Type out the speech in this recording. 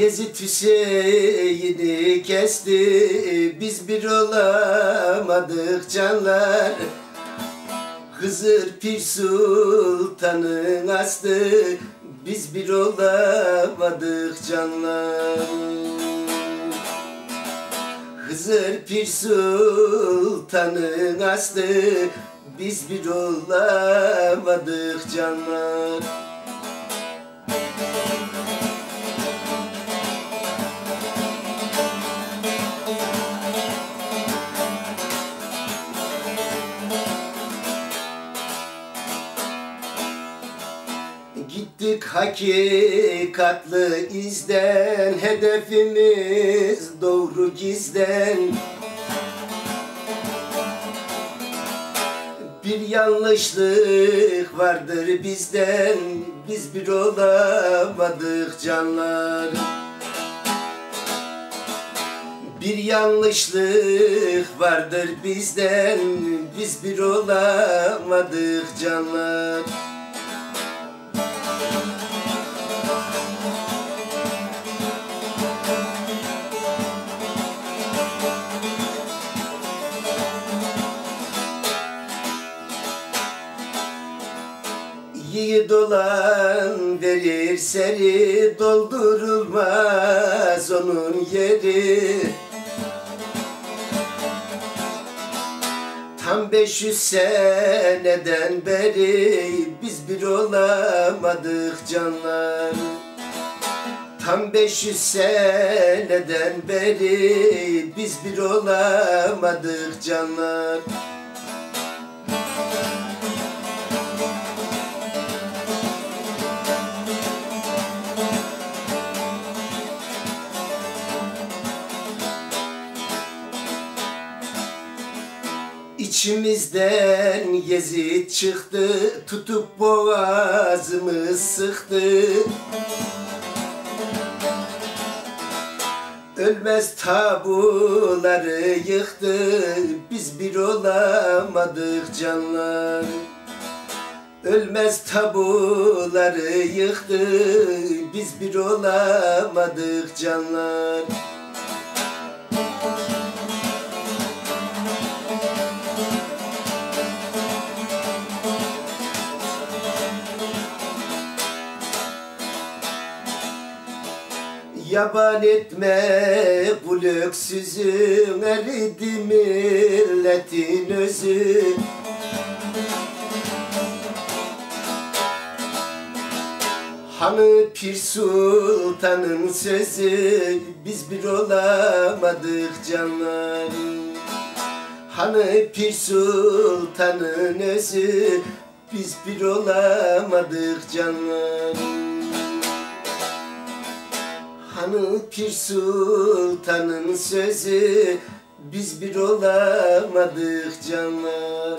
Yezid Hüseyin'i kesti. Biz bir olamadık canlar. Hızır Pir Sultan'ın astı. Biz bir olamadık canlar. Hızır Pir Sultan'ın astı. Biz bir olamadık canlar Gittik hakikatlı izden. Hedefimiz doğru gizden. Bir yanlışlık vardır bizden. Biz bir olamadık canlar. Bir yanlışlık vardır bizden. Biz bir olamadık canlar Yiğit olan verir seri Doldurulmaz onun yeri. Tam 500 seneden beri Biz bir olamadık canlar. Tam 500 seneden beri Biz bir olamadık canlar İçimizden Yezid çıktı Tutup boğazımı sıktı. Ölmez tabuları yıktı Biz bir olamadık canlar. Ölmez tabuları yıktı Biz bir olamadık canlar Yaban etme bu öksüzün eridi milletin özü. Hanı Pir Sultan'ın sözü Biz bir olamadık canlar. Hanı Pir Sultan'ın özü Biz bir olamadık canlar Hanı Pir Sultan'ın sözü Biz bir olamadık canlar